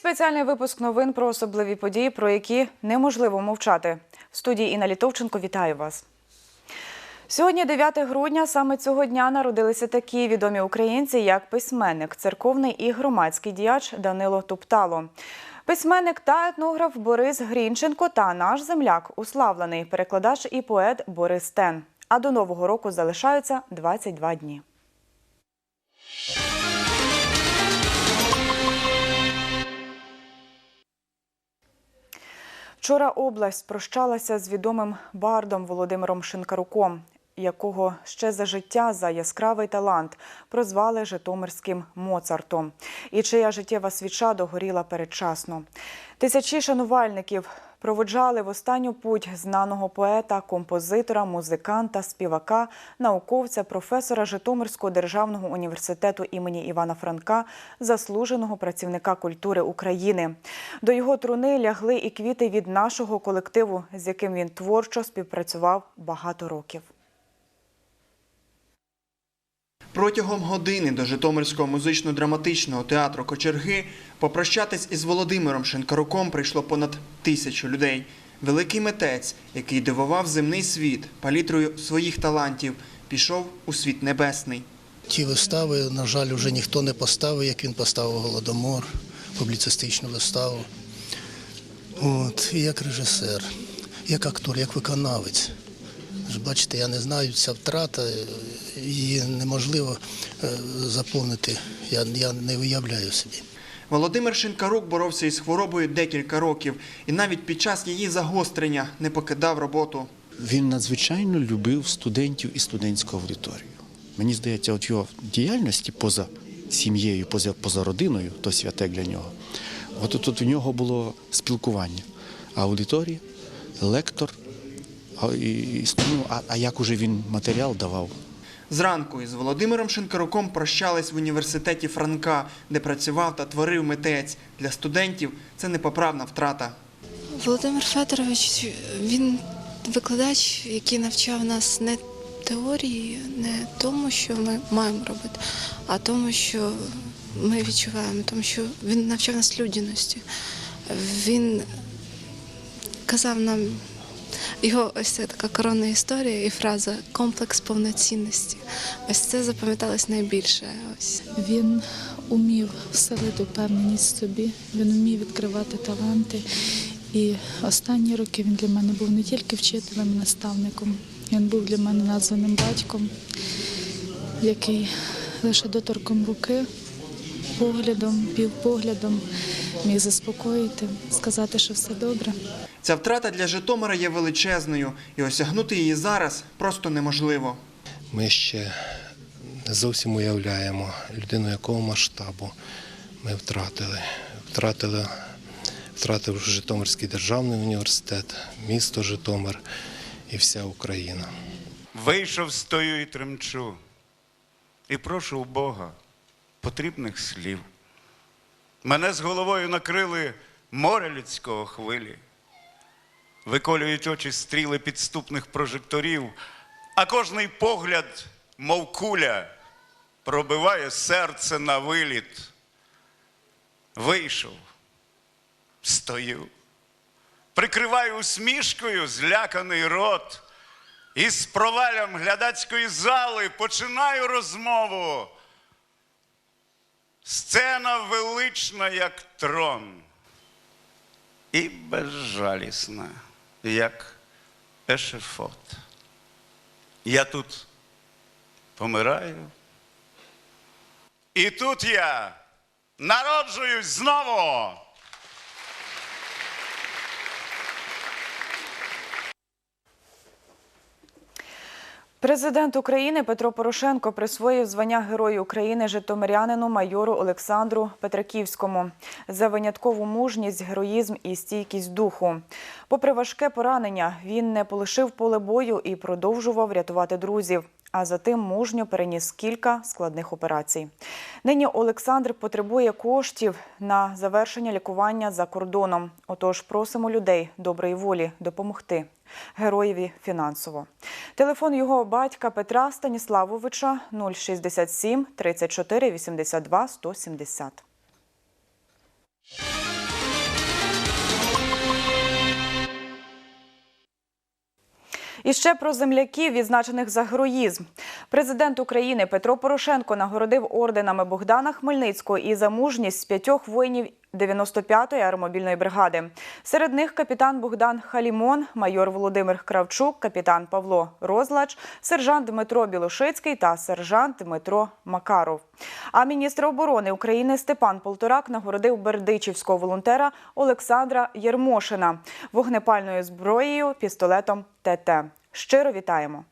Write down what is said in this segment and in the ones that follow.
Спеціальний випуск новин про особливі події, про які неможливо мовчати. В студії Інна Літовченко вітаю вас. Сьогодні, 9 грудня, саме цього дня народилися такі відомі українці, як письменник, церковний і громадський діяч Данило Туптало. Письменник та етнограф Борис Грінченко та наш земляк, уславлений перекладач і поет Борис Тен. А до нового року залишаються 22 дні. Вчора область прощалася з відомим бардом Володимиром Шинкаруком, якого ще за життя за яскравий талант прозвали Житомирським Моцартом, і чия життєва свіча догоріла передчасно. Тисячі шанувальників проводжали в останню путь знаного поета, композитора, музиканта, співака, науковця, професора Житомирського державного університету імені Івана Франка, заслуженого працівника культури України. До його труни лягли і квіти від нашого колективу, з яким він творчо співпрацював багато років. Протягом години до Житомирського музично-драматичного театру Кочерги попрощатись із Володимиром Шинкаруком прийшло понад тисячу людей. Великий митець, який дивував земний світ палітрою своїх талантів, пішов у світ небесний. Ті вистави, на жаль, вже ніхто не поставив, як він поставив Голодомор, публіцистичну виставу. От, і як режисер, як актор, як виконавець. Бачите, я не знаю, ця втрата, її неможливо е, заповнити. Я, я не уявляю собі. Володимир Шинкарук боровся із хворобою декілька років і навіть під час її загострення не покидав роботу. Він надзвичайно любив студентів і студентську аудиторію. Мені здається, от його діяльності поза сім'єю, поза, поза родиною, то святе для нього. От тут в нього було спілкування. Аудиторія, лектор, і, ну, а, а як уже він матеріал давав? Зранку із Володимиром Шинкаруком прощались в університеті Франка, де працював та творив митець. Для студентів це непоправна втрата. Володимир Федорович, він викладач, який навчав нас не теорії, не тому, що ми маємо робити, а тому, що ми відчуваємо, тому що він навчав нас людяності. Він казав нам його ось це така коронна історія і фраза комплекс повноцінності. Ось це запам'яталось найбільше. Ось. Він умів вселити впевненість в собі, він умів відкривати таланти. І останні роки він для мене був не тільки вчителем, наставником, він був для мене названим батьком, який лише доторком руки, поглядом, півпоглядом міг заспокоїти, сказати, що все добре. Ця втрата для Житомира є величезною, і осягнути її зараз просто неможливо. Ми ще не зовсім уявляємо людину, якого масштабу ми втратили. Втратили, втратив Житомирський державний університет, місто Житомир і вся Україна. Вийшов, стою і тремчу, і прошу у Бога потрібних слів. Мене з головою накрили море людського хвилі, виколюють очі стріли підступних прожекторів, а кожний погляд, мов куля, пробиває серце на виліт. Вийшов, стою, прикриваю усмішкою зляканий рот. І з провалям глядацької зали починаю розмову. Сцена велична, як трон, і безжалісна, як ешефот. Я тут помираю. І тут я народжуюсь знову. Президент України Петро Порошенко присвоїв звання Герою України житомирянину майору Олександру Петраківському за виняткову мужність, героїзм і стійкість духу. Попри важке поранення, він не полишив поле бою і продовжував рятувати друзів. А затим мужньо переніс кілька складних операцій. Нині Олександр потребує коштів на завершення лікування за кордоном. Отож, просимо людей доброї волі допомогти героєві фінансово. Телефон його батька Петра Станіславовича 067 34 82 170. І ще про земляків, відзначених за героїзм. Президент України Петро Порошенко нагородив орденами Богдана Хмельницького і за мужність п'ятьох воїнів 95-ї аеромобільної бригади. Серед них капітан Богдан Халімон, майор Володимир Кравчук, капітан Павло Розлач, сержант Дмитро Білошицький та сержант Дмитро Макаров. А міністр оборони України Степан Полторак нагородив бердичівського волонтера Олександра Єрмошина вогнепальною зброєю, пістолетом ТТ. Щиро вітаємо!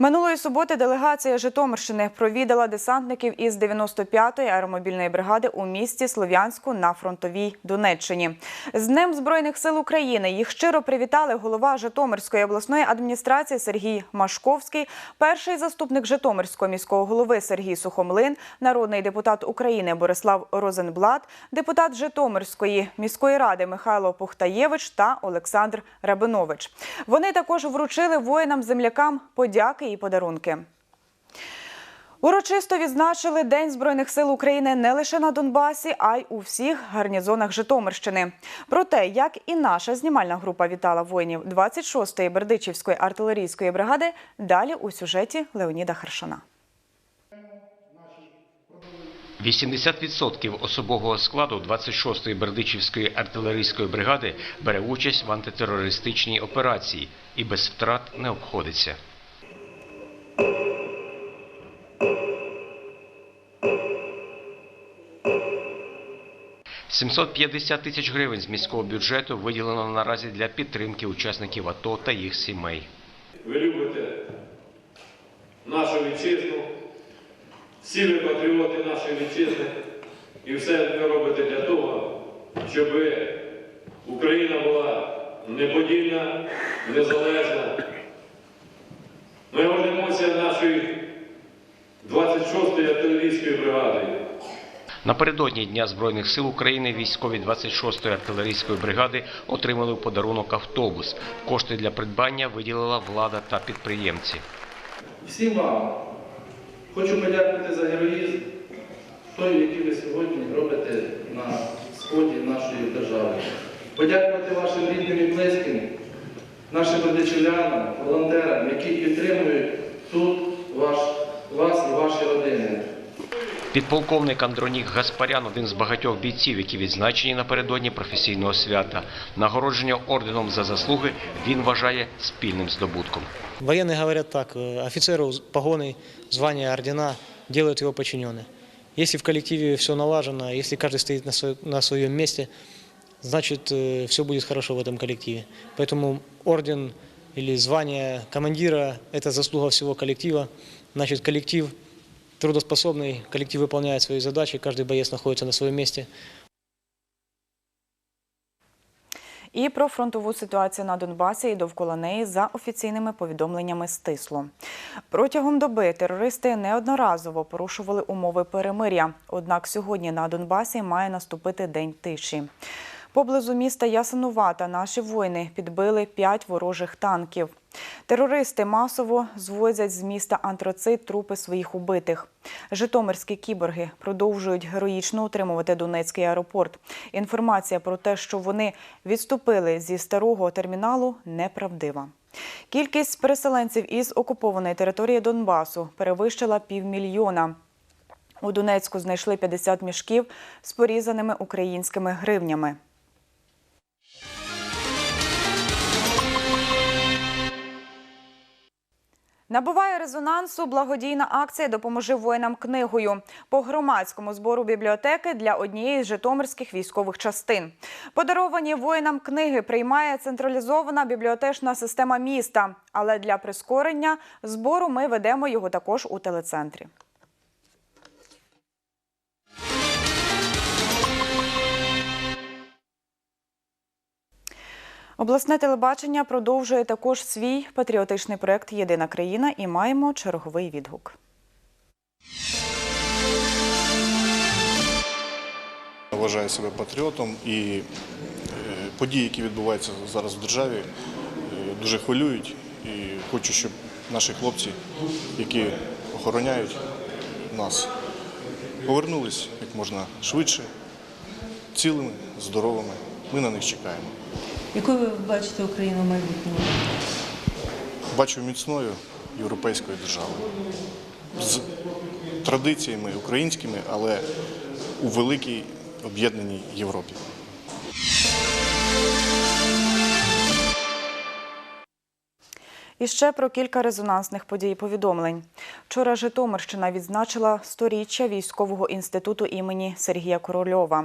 Минулої суботи делегація Житомирщини провідала десантників із 95-ї аеромобільної бригади у місті Слов'янську на фронтовій Донеччині. З Днем Збройних сил України їх щиро привітали голова Житомирської обласної адміністрації Сергій Машковський, перший заступник Житомирського міського голови Сергій Сухомлин, народний депутат України Борислав Розенблат, депутат Житомирської міської ради Михайло Пухтаєвич та Олександр Рабинович. Вони також вручили воїнам-землякам подяки і подарунки. Урочисто відзначили День Збройних сил України не лише на Донбасі, а й у всіх гарнізонах Житомирщини. Про те, як і наша знімальна група вітала воїнів 26-ї Бердичівської артилерійської бригади, далі у сюжеті Леоніда Харшана. 80% особового складу 26-ї Бердичівської артилерійської бригади бере участь в антитерористичній операції і без втрат не обходиться. «750 тисяч гривень з міського бюджету виділено наразі для підтримки учасників АТО та їх сімей. ви любите нашу вітчизну, всі ви патріоти нашої вітчизни, і все ви робите для того, щоб Україна була неподільна, незалежна. Ми гордимося нашою 26-ї артилерійською бригадою. Напередодні Дня Збройних сил України військові 26-ї артилерійської бригади отримали в подарунок автобус. Кошти для придбання виділила влада та підприємці. Всім вам хочу подякувати за героїзм, той, який ви сьогодні робите на сході нашої держави. Подякувати вашим рідним і близьким, нашим родичівлянам, волонтерам, які підтримують тут ваш, вас і ваші родини. Підполковник Андронік Гаспарян один з багатьох бійців, які відзначені напередодні професійного свята. Нагородження орденом за заслуги він вважає спільним здобутком. Военные говорят так, э, офицеру погоны, звания, ордена делают его подчиненные. Если в коллективе все налажено, если каждый стоит на, свое- на своем месте, значит все будет хорошо в этом коллективе. Поэтому орден или звание командира – это заслуга всего коллектива. Значит, коллектив трудоспособный, коллектив выполняет свои задачи, каждый боец находится на своем месте. І про фронтову ситуацію на Донбасі і довкола неї за офіційними повідомленнями стисло. Протягом доби терористи неодноразово порушували умови перемиря. Однак сьогодні на Донбасі має наступити день тиші. Поблизу міста Ясинувата наші воїни підбили п'ять ворожих танків. Терористи масово звозять з міста антрацит трупи своїх убитих. Житомирські кіборги продовжують героїчно утримувати Донецький аеропорт. Інформація про те, що вони відступили зі старого терміналу, неправдива. Кількість переселенців із окупованої території Донбасу перевищила півмільйона. У Донецьку знайшли 50 мішків з порізаними українськими гривнями. Набуває резонансу благодійна акція Допоможи воїнам книгою по громадському збору бібліотеки для однієї з житомирських військових частин. Подаровані воїнам книги приймає централізована бібліотечна система міста. Але для прискорення збору ми ведемо його також у телецентрі. Обласне телебачення продовжує також свій патріотичний проект Єдина країна і маємо черговий відгук. Вважаю себе патріотом і е, події, які відбуваються зараз в державі, е, дуже хвилюють. І хочу, щоб наші хлопці, які охороняють нас, повернулись як можна швидше цілими, здоровими. Ми на них чекаємо. Якою ви бачите Україну в майбутньому? Бачу міцною європейською державою з традиціями українськими, але у великій об'єднаній Європі. І ще про кілька резонансних подій повідомлень. Вчора Житомирщина відзначила сторіччя військового інституту імені Сергія Корольова.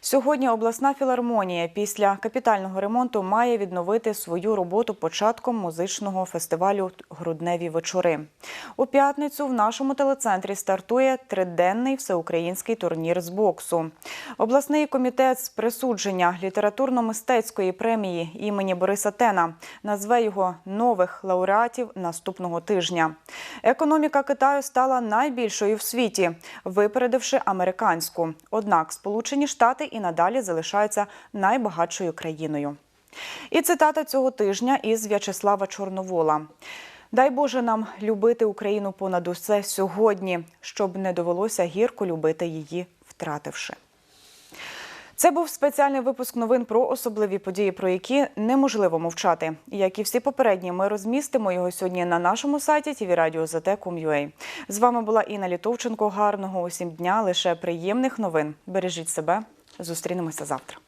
Сьогодні обласна філармонія після капітального ремонту має відновити свою роботу початком музичного фестивалю Грудневі вечори. У п'ятницю в нашому телецентрі стартує триденний всеукраїнський турнір з боксу. Обласний комітет з присудження літературно-мистецької премії імені Бориса Тена назве його нових лауреатів наступного тижня. Економіка Китаю стала найбільшою в світі, випередивши американську. Однак Сполучені Штати і надалі залишаються найбагатшою країною. І цитата цього тижня із В'ячеслава Чорновола. Дай Боже нам любити Україну понад усе сьогодні, щоб не довелося гірко любити її, втративши. Це був спеціальний випуск новин про особливі події, про які неможливо мовчати. Як і всі попередні, ми розмістимо його сьогодні на нашому сайті tvradio.zt.com.ua. З вами була Інна Літовченко. Гарного усім дня, лише приємних новин. Бережіть себе. Зустрінемося завтра.